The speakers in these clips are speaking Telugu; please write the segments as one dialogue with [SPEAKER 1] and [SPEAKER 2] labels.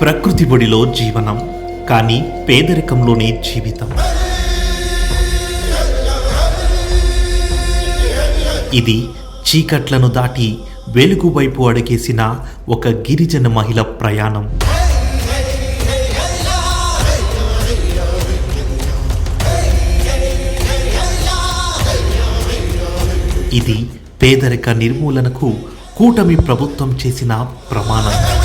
[SPEAKER 1] ప్రకృతి ఒడిలో జీవనం కానీ పేదరికంలోనే జీవితం. ఇది చీకట్లను దాటి వెలుగు వైపు అడుగేసిన ఒక గిరిజన మహిళ ప్రయాణం. ఇది పేదరిక నిర్మూలనకు కూటమి ప్రభుత్వం చేసిన ప్రమాణం.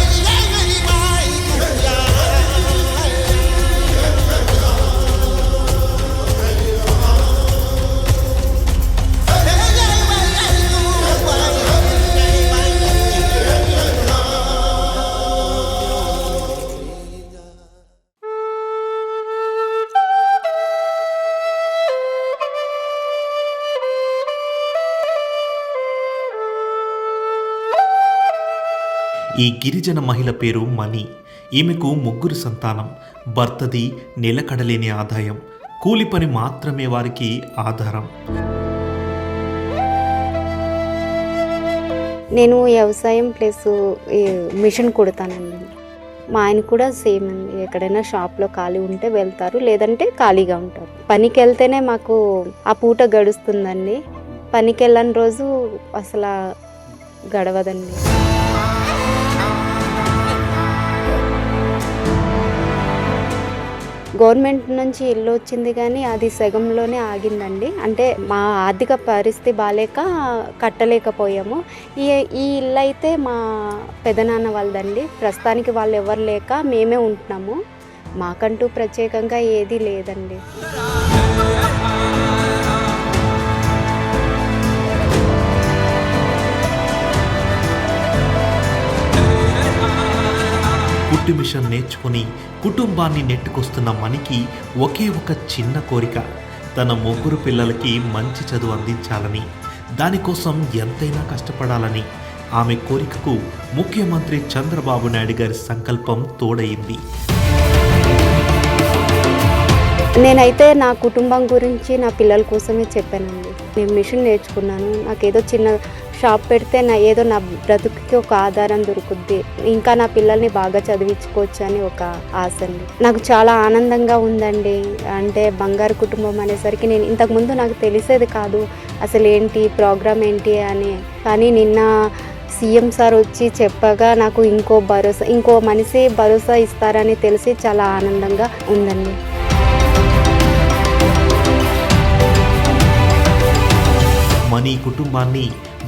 [SPEAKER 1] ఈ గిరిజన మహిళ పేరు మణి. ఈమెకు ముగ్గురు సంతానం. భర్తది నిలకడలేని ఆదాయం. కూలి పని మాత్రమే వారికి ఆధారం.
[SPEAKER 2] నేను వ్యవసాయం ప్లస్ ఈ మిషన్ కుడతానండి. మా ఆయన కూడా సేమ్ అండి. ఎక్కడైనా షాప్లో ఖాళీ ఉంటే వెళ్తారు లేదంటే ఖాళీగా ఉంటారు. పనికి వెళ్తేనే మాకు ఆ పూట గడుస్తుందండి. పనికి వెళ్ళని రోజు అసలు గడవదండి. గవర్నమెంట్ నుంచి ఇల్లు వచ్చింది కానీ అది సగంలోనే ఆగిందండి. అంటే మా ఆర్థిక పరిస్థితి బాగాలేక కట్టలేకపోయాము. ఈ ఈ ఇల్లు అయితే మా పెదనాన్న వాళ్ళదండి. ప్రస్తుతానికి వాళ్ళు ఎవరు లేక మేమే ఉంటున్నాము. మాకంటూ ప్రత్యేకంగా ఏదీ లేదండి.
[SPEAKER 1] కుట్టు మిషన్ నేర్చుకుని కుటుంబాన్ని నెట్టుకొస్తున్న మణికి ఒకే ఒక చిన్న కోరిక. తన ముగ్గురు పిల్లలకి మంచి చదువు అందించాలని దానికోసం ఎంతైనా కష్టపడాలని ఆమె కోరికకు ముఖ్యమంత్రి చంద్రబాబు నాయుడు గారి సంకల్పం తోడైంది
[SPEAKER 2] నేనైతే నా కుటుంబం గురించి నా పిల్లల కోసమే చెప్పానండి. నేను మిషన్ నేర్చుకున్నాను. నాకు ఏదో చిన్న షాప్ పెడితే నా ఏదో నా బ్రతుకుకి ఒక ఆధారం దొరుకుద్ది. ఇంకా నా పిల్లల్ని బాగా చదివించుకోవచ్చు అని ఒక ఆశ అండి. నాకు చాలా ఆనందంగా ఉందండి. అంటే బంగారు కుటుంబం అనేసరికి నేను ఇంతకుముందు నాకు తెలిసేది కాదు అసలు ఏంటి ప్రోగ్రామ్ ఏంటి అని. కానీ నిన్న సీఎం సార్ వచ్చి చెప్పగా నాకు ఇంకో భరోసా ఇంకో మనిషి భరోసా ఇస్తారని తెలిసి చాలా ఆనందంగా ఉందండి.
[SPEAKER 1] మనీ కుటుంబాన్ని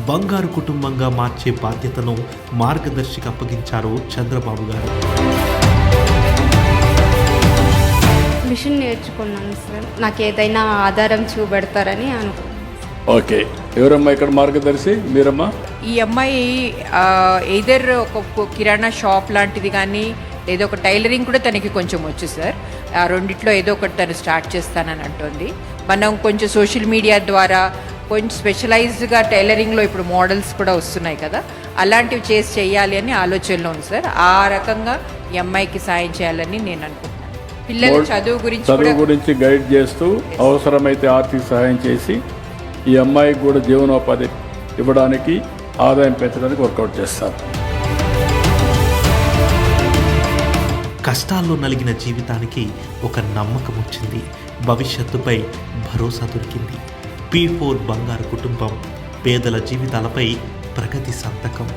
[SPEAKER 1] బంగారు కుటుంబంగా మార్చే బాధ్యతను మార్గదర్శికి అప్పగించారు చంద్రబాబు గారు.
[SPEAKER 3] మిషన్ నేర్చుకున్నాను సార్. నాకు ఏదైనా ఆధారం చూపెడతారని అనుకున్నాను
[SPEAKER 4] ఓకే. ఎవరమ్మా ఇక్కడ మార్గదర్శి? మీరమ్మా?
[SPEAKER 5] ఈ అమ్మాయి ఎయిదర్ ఒక కిరాణా షాప్ లాంటిది కానీ ఏదో ఒక టైలరింగ్ కూడా తనకి కొంచెం వచ్చు సార్. ఆ రెండిట్లో ఏదో ఒకటి తను స్టార్ట్ చేస్తానని అంటుంది. మనం కొంచెం సోషల్ మీడియా ద్వారా కొంచెం స్పెషలైజ్డ్గా టైలరింగ్లో ఇప్పుడు మోడల్స్ కూడా వస్తున్నాయి కదా అలాంటివి చేసి చేయాలి అని ఆలోచనలో ఉంది సార్. ఆ రకంగా ఈ అమ్మాయికి సాయం చేయాలని నేను అనుకుంటున్నాను. పిల్లల చదువు గురించి
[SPEAKER 4] చదువు గురించి గైడ్ చేస్తూ అవసరమైతే ఆర్థిక సహాయం చేసి ఈ అమ్మాయికి కూడా జీవనోపాధి ఇవ్వడానికి ఆదాయం పెంచడానికి వర్కౌట్ చేస్తారు
[SPEAKER 1] కష్టాల్లో నలిగిన జీవితానికి ఒక నమ్మకం వచ్చింది. భవిష్యత్తుపై భరోసా దొరికింది. పీ ఫోర్ బంగారు కుటుంబం పేదల జీవితాలపై ప్రగతి సంతకం.